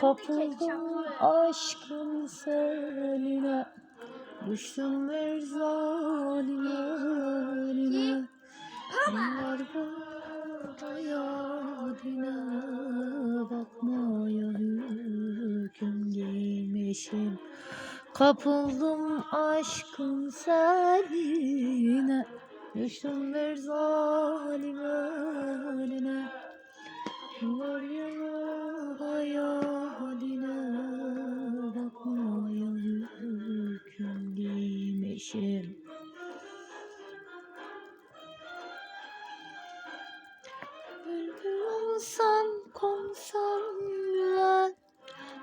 Kapıldım aşkın seline Düştüm bir zalim eline Yıllar boyu yadine Bakmaya hüküm giymişim. Kapıldım aşkın seline Düştüm bir zalim eline Yıllar yılı hayaline giymişim. Bülbül olsam konsam gülen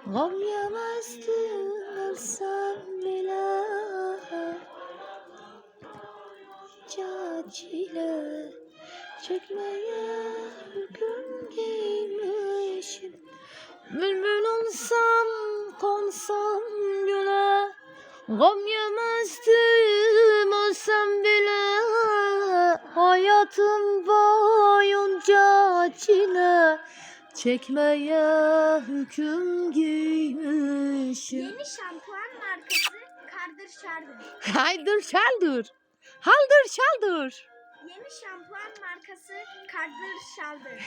Gam yemezdim ölsem bile. Çile çekmeye hüküm giymişim. Bülbül Gam yemezdim ölsem bile Hayatım boyunca çile Çekmeye hüküm giymişim Yeni şampuan markası Kardır Şardır. Haydır şaldır Haldır şaldır Yeni şampuan markası Kardır Şaldır.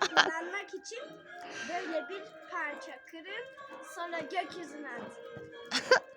Kullanmak için böyle bir parça kırıp sonra gökyüzüne at.